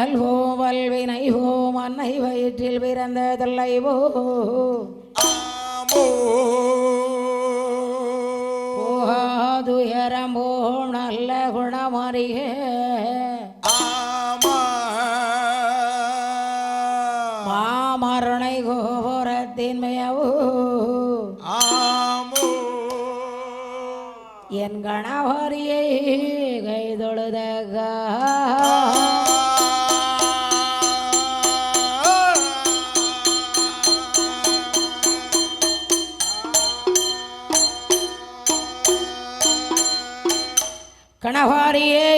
விரல் போவல் வினை போம் அன்னை வயிற்றில் பிறந்த தொல்லை போகாதுயரம் போம் நல்ல குணமறிய மாமருணை கோபுரத்தின் மேவோ. என் கணா party. Yeah.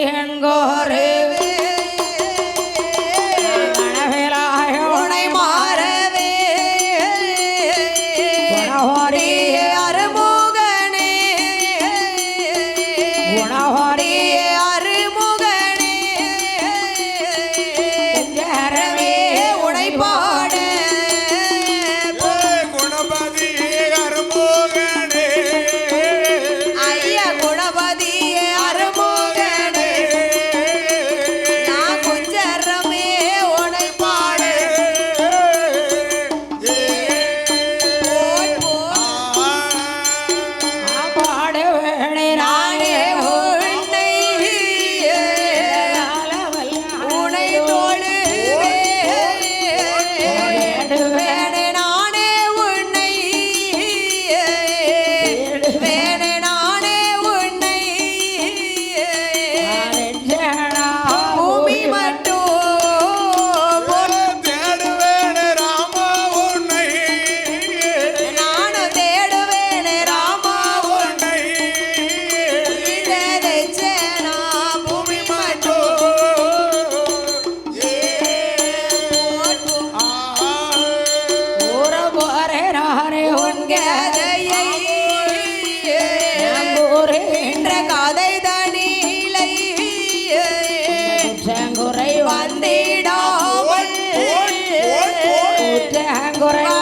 por.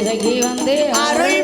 இறங்கி வந்து அருள்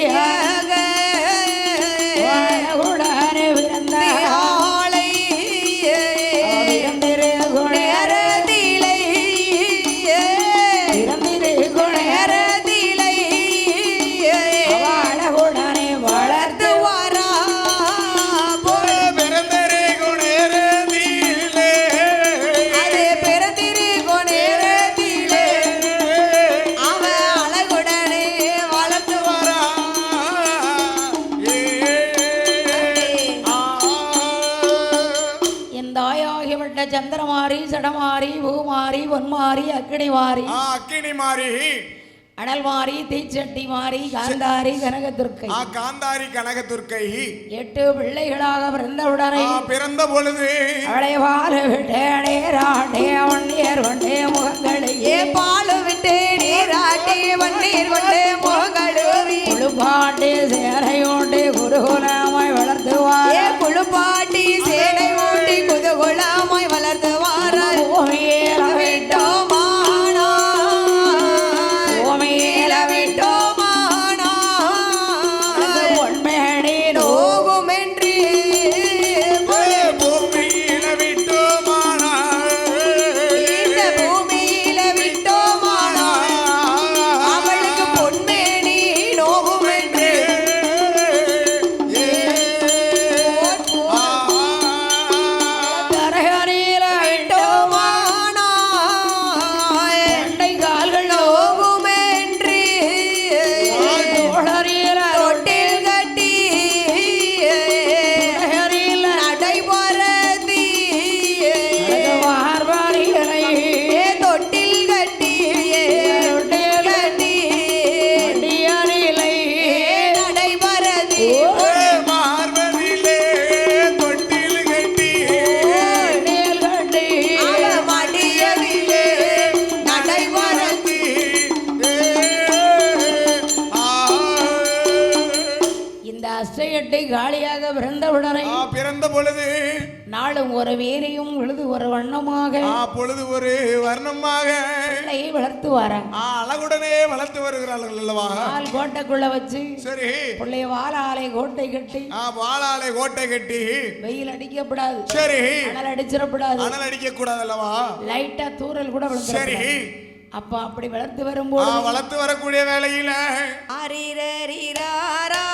yeah. பொன்மாரி அக்கினி மாறி ஆ அக்கினி மாறி அனல் மாறி தீச்சட்டி மாறி காந்தாரி கனகதுர்க்கை. ஆ காந்தாரி கனகதுர்க்கை. எட்டு பிள்ளைகளாக பிறந்தவுடனே ஆ பிறந்த பொழுது அவளை வாழ விட்டேனே ராண்டே வண்டியர் கொண்டே முகங்களை ஏ பாலு விட்டு நீராட்டி வண்ணீர் கொண்டு முகழுவி குழுப்பாட்டி சேனையோண்டு குருகுலமாய் வளர்த்துவார். ஏ குழுப்பாட்டி சேனை ஊட்டி குதகுலமாய் வர்ணமாக பிள்ளையை வளர்த்து வராங்க ஆ அழகுடனே வளர்த்து வருகிறார்கள் அல்லவா? கால் கோட்டைக்குள்ள வச்சு சரி. பிள்ளைய வாழாலை கோட்டை கட்டி ஆ வாழாலை கோட்டை கட்டி வெயில் அடிக்கப்படாது. சரி. அனல் அடிச்சிடப்படாது. அனல் அடிக்க கூடாது அல்லவா? லைட்டா தூறல் கூட சரி. விழுந்து அப்ப அப்படி வளர்த்து ஆ வரும்போது வளர்த்து வரக்கூடிய வேளையில அரிரரிராரோ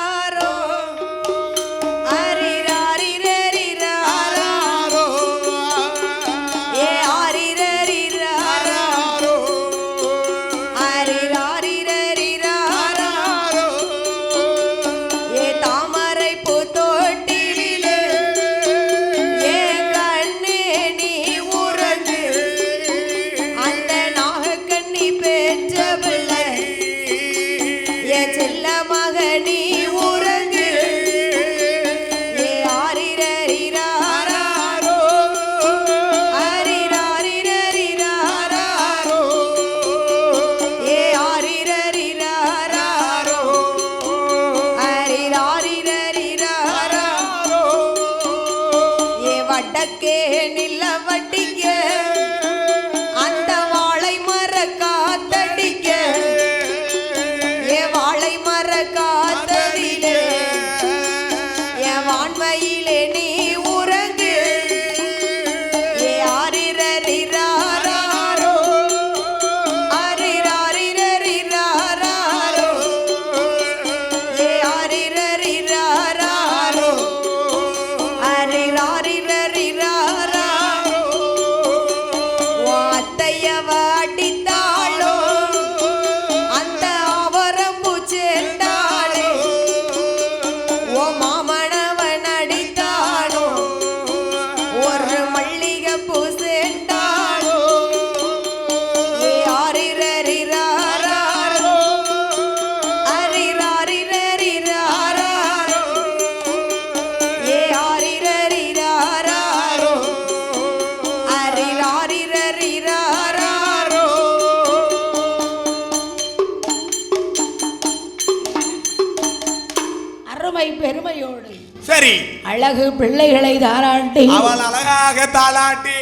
அழகு பிள்ளைகளை தாராட்டி அவள் அழகாக தாளாட்டி.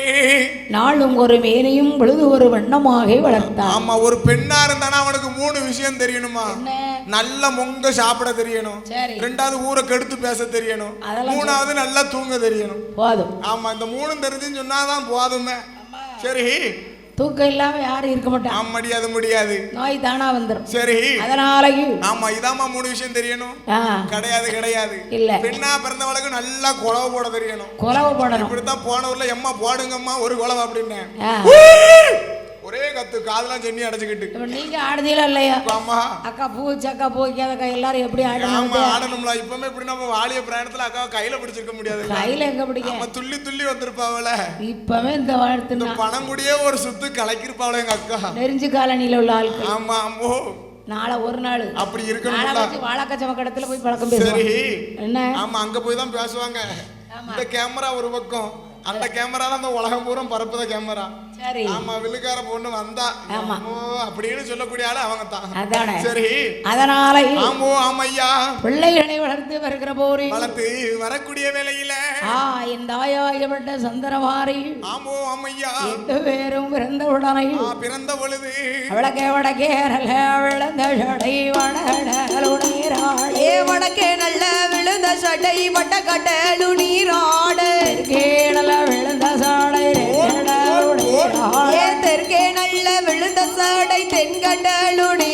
நாளும் ஒரு மேலையும் பொழுது ஒரு வண்ணமாக வளர்த்தார் ஆமா ஒரு பெண்ணா இருந்தானா அவனுக்கு மூணு விஷயம் தெரியணுமா? நல்ல மொங்க சாப்பிட தெரியணும். ரெண்டாவது ஊரை கெடுத்து பேச தெரியணும். மூணாவது நல்லா தூங்க தெரியணும். போதும். ஆமா இந்த மூணும் தெரிஞ்சுன்னு சொன்னாதான் போதுமே. சரி. தூக்கம் இல்லாம யாரும் இருக்க மாட்டாங்க. ஆமா முடியாது முடியாது. நோய் தானா வந்துடும் சரி. அதனாலயும் ஆமா இதாம்மா மூணு விஷயம் தெரியணும். கிடையாது கிடையாது. இல்ல. பெண்ணா பிறந்தவளுக்கு நல்லா குழவு போட தெரியணும். குலவு போடணும். இப்படித்தான் போன ஊர்ல எம்மா போடுங்கம்மா ஒரு குழவை அப்படின்னேன். ஆ, ஒரே கத்து காதெல்லாம் சென்னி அடைச்சுக்கிட்டு. இப்ப நீங்க ஆடுதீங்களா இல்லையா? ஆமா அக்கா பூ அக்கா பூ வைக்காதக்கா எல்லாரும் எப்படி ஆடணும் ஆமா ஆடணும்ல. இப்பவுமே இப்படி நம்ம வாலிய பிரயாணத்துல அக்காவை கையில பிடிச்சிருக்க முடியாது. கையில எங்க பிடிக்க? நம்ம துள்ளி துள்ளி வந்திருப்பாவல இப்பவே இந்த வாழ்த்து இந்த பணங்குடியே ஒரு சுத்து கலக்கிருப்பாவல எங்க அக்கா. நெறிஞ்சு காலனியில உள்ள ஆட்கள். ஆமா அம்மோ. நாளை ஒரு நாள். அப்படி நாளை இருக்கணும்ல வச்சு வாழக்கச்சம கடத்துல போய் பழக்கம் சரி. என்ன? ஆமா அங்க போய் தான் பேசுவாங்க. இந்த கேமரா ஒரு பக்கம். அந்த கேமரா அந்த உலகம் பூரா பரப்புத கேமரா. சரி. ஆமா வில்லுக்கார பொண்ணு வந்தா. ஆமா. அப்படின்னு சொல்லக்கூடிய ஆளு அவங்க தான். அதானே. சரி. அதனால ஆமோ ஆமையா. பிள்ளைகளை வளர்த்து வருகிற போரி. வளர்த்து வரக்கூடிய வேலையில ஆ இந்த ஆயாயப்பட்ட சந்தனமாரி ஆமோ ஆமையா. எட்டு பேரும் பிறந்த உடனே ஆ, பிறந்த பொழுது. வடக்கே வடக்கே நல்ல விழுந்த ஜடை வடகடலுடீராளே ஏ வடக்கே நல்ல விழுந்த சட்டை வட்ட கட்டலு நீராடு கீழல விழுந்த சாடை. தெற்கே நல்ல விழுந்த சாடை தென்கண்டலு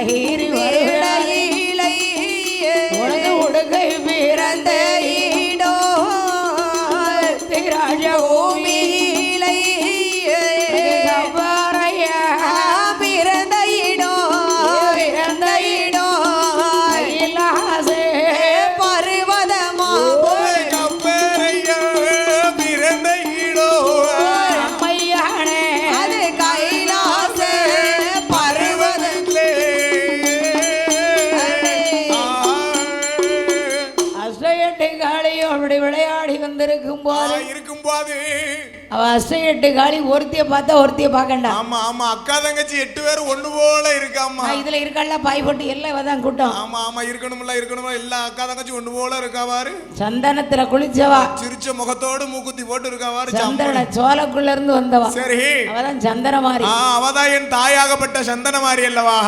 ahí. அஷ்ட எட்டு காளி ஒருத்திய பார்த்தா ஒருத்திய பார்க்கண்டா. ஆமா ஆமா அக்கா தங்கச்சி எட்டு பேர் ஒண்ணு போல இருக்காமா இதுல இருக்கல்ல பாய் போட்டு எல்லாம் இவதான் கூட்டம். ஆமா ஆமா இருக்கணும்ல இருக்கணும்ல எல்லா அக்கா தங்கச்சி ஒண்ணு போல இருக்காவாரு சந்தனத்துல குளிச்சவா? சிரிச்ச முகத்தோடு மூக்குத்தி போட்டு இருக்காவாரு சந்திரன சோளக்குள்ள இருந்து வந்தவா? சரி. அவதான் ஆ அவதான் என் தாயாகப்பட்ட சந்தன மாறி அல்லவா?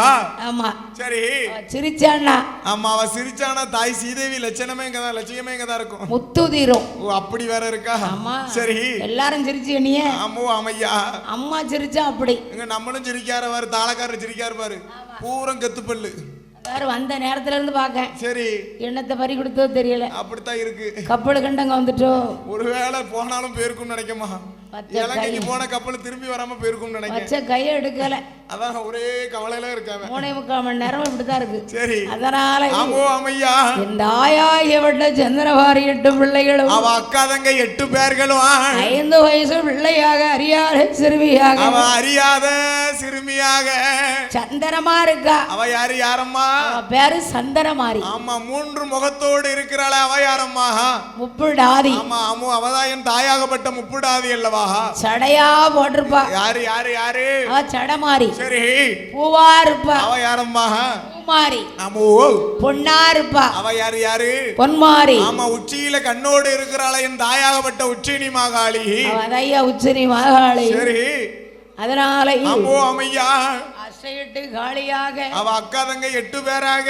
ஆமா. சரி. அவ சிரிச்சான்னா? ஆமா அவ சிரிச்சானா தாய் சீதேவி லட்சணமே இங்கதான் லட்சியமே இங்கதான் இருக்கும். முத்து தீரும். ஓ அப்படி வேற இருக்கா? ஆமா. சரி. எல்லாரும் சிரிச்சு நீ? ஆமோ ஆமையா அம்மா சிரிச்சா அப்படி. இங்க நம்மளும் சிரிக்கார பாரு தாளக்காரர் சிரிக்காரு பாரு. பூரம் கத்து பல்லு வேற வந்த நேரத்துல இருந்து பார்க்க சரி. என்னத்தை பறி கொடுத்தோ தெரியல. அப்படித்தான் இருக்கு. கப்பல் கண்டங்க வந்துட்டோம் ஒருவேளை போனாலும் போயிருக்கும்னு நினைக்கமா? இலங்கைக்கு போன கப்பல் திரும்பி வராம போயிருக்கும்னு நினைக்கிறேன். வச்ச கையை எடுக்கல. அதான் ஒரே கவலையில இருக்காம. மூணே முக்கால் மணி நேரம் இப்படித்தான் இருக்கு. சரி. அதனால ஆமோ ஆமையா இந்த ஆயாகியவட்ட சந்திரவாரி எட்டு பிள்ளைகளும் அவ அக்கா தங்க எட்டு பேர்களும் ஐந்து வயசு பிள்ளையாக அறியாத சிறுமியாக. அவ அறியாத சிறுமியாக. சந்தனமா இருக்கா அவ யாரு யாரம்மா? பேரு சந்தனமாரி ஆமா மூன்று முகத்தோடு இருக்கிறாள அவ யாரம்மா? முப்புடாதி. ஆமா ஆமோ அவதான் என் தாயாகப்பட்ட முப்புடாதி அல்லவா? சடையா போட்டிருப்பா. யாரு யாரு யாரு? அவ சடமாரி. சரி. பூவா இருப்பா. அவ யாரம்மா? பூமாரி. ஆமோ பொன்னா இருப்பா. அவ யாரு யாரு? பொன்மாரி. ஆமா உச்சியில கண்ணோடு இருக்கிறாள என் தாயாகப்பட்ட உச்சினி மாகாளி. அதையா உச்சினி மகாளி. சரி. அதனால ஆமோ அமையா. அசையிட்டு காளியாக அவ அக்கா தங்க எட்டு பேராக.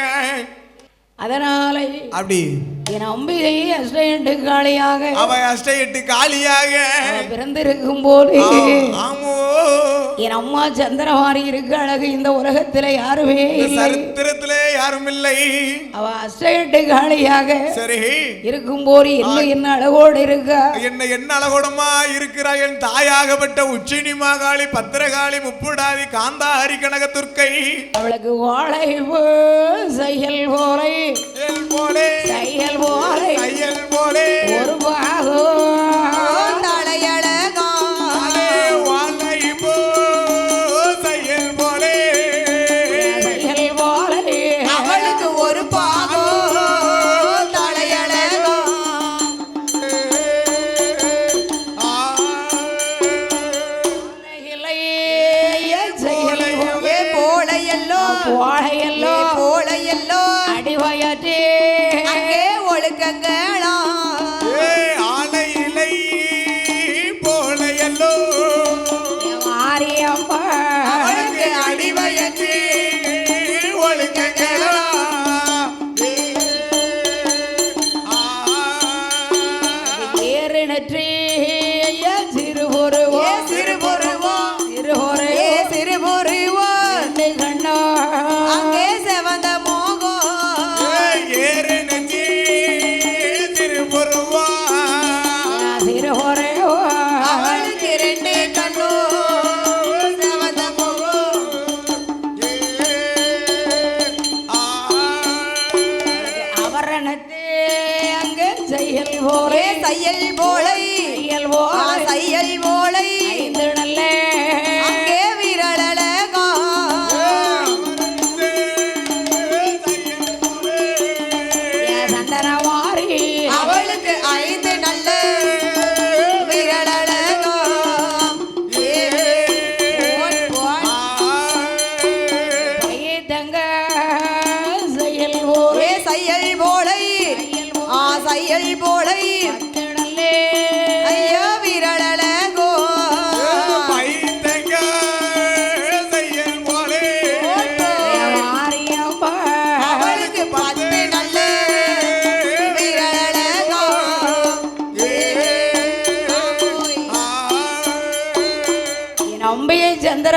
அதனால அப்படி. என் அம்பிகை அசையிட்டு காளியாக அவ அஷ்ட எட்டு காளியாக பிறந்திருக்கும் போது என் அம்மா சந்திரமாரி இருக்க அழகு இந்த உலகத்துல யாருமே இல்லை. சரித்திரத்திலே யாரும் இல்லை அவ அசையிட்டு காளியாக சரி. இருக்கும் போது என்ன என்ன அழகோடு இருக்கா. என்ன என்ன அழகோடமா இருக்கிறா என் தாயாகப்பட்ட உச்சினி மாகாளி பத்திரகாளி முப்புடாதி காந்தாரி கனக துர்க்கை அவளுக்கு வாழை செயல் போலை. போலே. செயல் போலை. கையல் போலே. ஒரு பாகம்.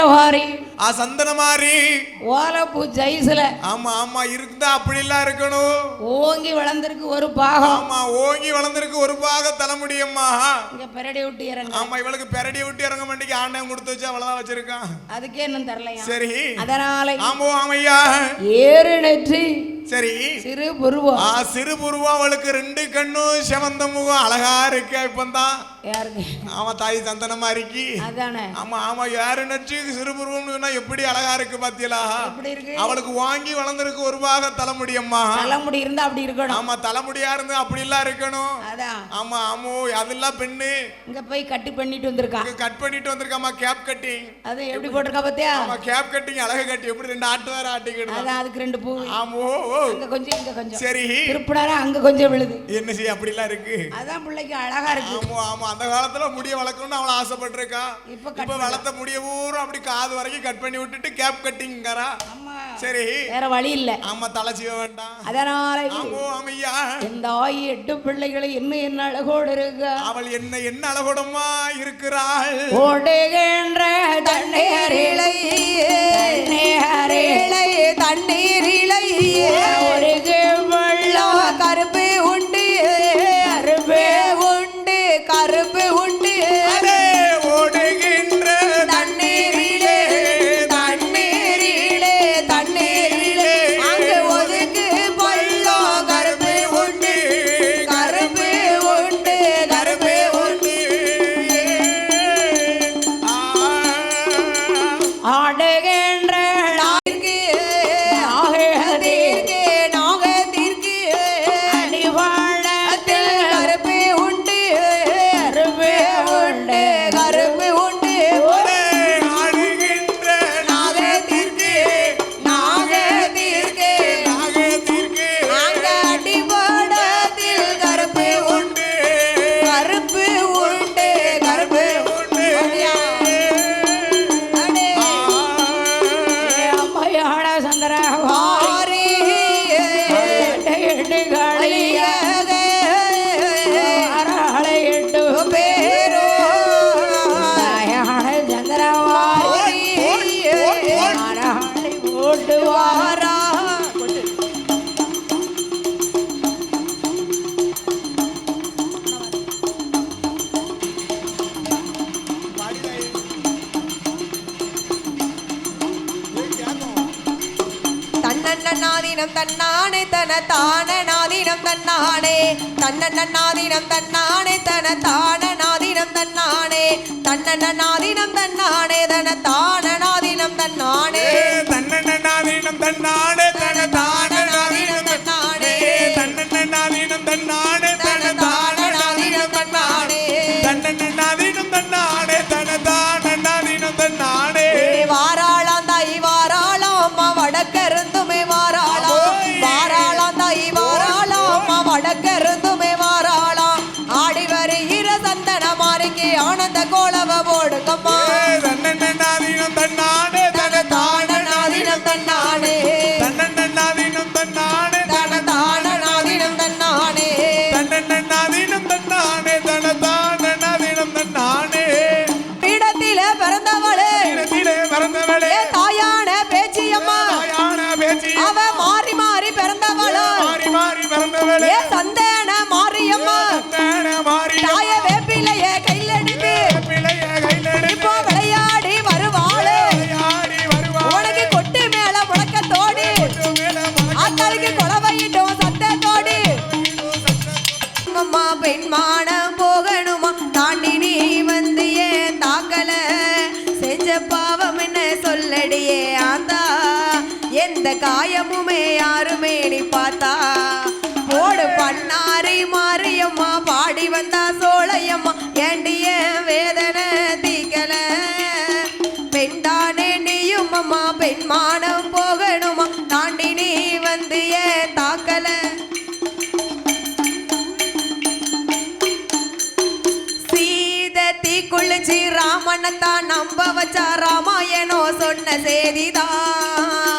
அம்பையை சந்திரவாரி ஆ சந்தனமாரி ஓலப்பூ ஜெய்ஸ்ல. ஆமா ஆமா இருந்தா அப்படிலாம் இருக்கணும். ஓங்கி வளர்ந்திருக்கு ஒரு பாகம். ஆமா ஓங்கி வளர்ந்திருக்கு ஒரு பாக தலைமுடியம்மா இங்க பெரடி விட்டு இறங்க. ஆமா இவளுக்கு பெரடி விட்டு இறங்க மாட்டேங்க ஆண்டவன் கொடுத்து வச்சு அவ்வளவுதான் வச்சிருக்கான். அதுக்கே இன்னும் தரலையா? சரி. அதனால ஆமோ ஆமையா. ஏறு நெற்றி சரி. சிறு புருவம் ஆ சிறு புருவம் அவளுக்கு ரெண்டு கண்ணும் செவந்த முகம் அழகா இருக்கு இப்பந்தான். யாருக்கு? ஆமா தாய் சந்தனமா இருக்கி. அதானே. ஆமா ஆமா யாரு நச்சு சிறுபுருவம்னு எப்படி அழகா இருக்கு பாத்தியலா? எப்படி இருக்கு? அவளுக்கு வாங்கி வளர்ந்துருக்கு ஒரு பாக தலைமுடியம்மா தலைமுடி இருந்தா அப்படி இருக்கணும். ஆமா தலைமுடியா இருந்து அப்படி எல்லாம் இருக்கணும். அதான். ஆமா ஆமோ அதெல்லாம் பெண்ணு. இங்க போய் கட்டி பண்ணிட்டு வந்திருக்கா. கட் பண்ணிட்டு வந்திருக்காமா கேப் கட்டிங் அது எப்படி போட்டிருக்கா பாத்தியா? ஆமா கேப் கட்டிங் அழகு கட்டி. எப்படி ரெண்டு ஆட்டு வேற ஆட்டிக்கிட்டு அதான் அதுக்கு ரெண்டு பூ. ஆமோ. அங்க கொஞ்சம் இங்க கொஞ்சம். சரி. திருப்பினாரா அங்க கொஞ்சம் விழுது. என்ன செய்ய அப்படிலாம் இருக்கு. அதான் பிள்ளைக்கு அழகா இருக்கு. ஆமா ஆமா அந்த காலத்துல முடிய வளர்க்கணும்னு அவள ஆசைப்பட்டிருக்கா. இப்ப இப்ப வளர்த்த முடிய பூரா அப்படி காது வரைக்கும் கட் பண்ணி விட்டுட்டு கேப் கட்டிங்கறா சரி. வேற வழி இல்ல. ஆமா தலை சீவ வேண்டாம். அதனால இந்த ஆயி எட்டு பிள்ளைகளை என்ன என்ன அழகோடு இருக்க. அவள் என்ன என்ன அழகுடமா இருக்கிறாள். ஓடுகின்ற தண்ணீரிலை தண்ணீரே தண்ணீரிலை ஒரு கருப்பு உண்டு தன்னானே தான மாறி வந்தா சோழையம்மா ஏண்டிய வேதனை தீக்கல. பெண்டானே நீயும் அம்மா பெண்மானம் போகணுமா தாண்டி நீ வந்து ஏன் தாக்கல. சீதத்தி குளிச்சு ராமனத்தான் நம்ப வச்சா ராமாயணம் சொன்ன செய்திதான்.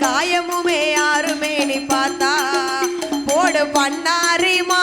காயமுமே யாருமே நீ பார்த்தா. போடு பண்ணாரிமா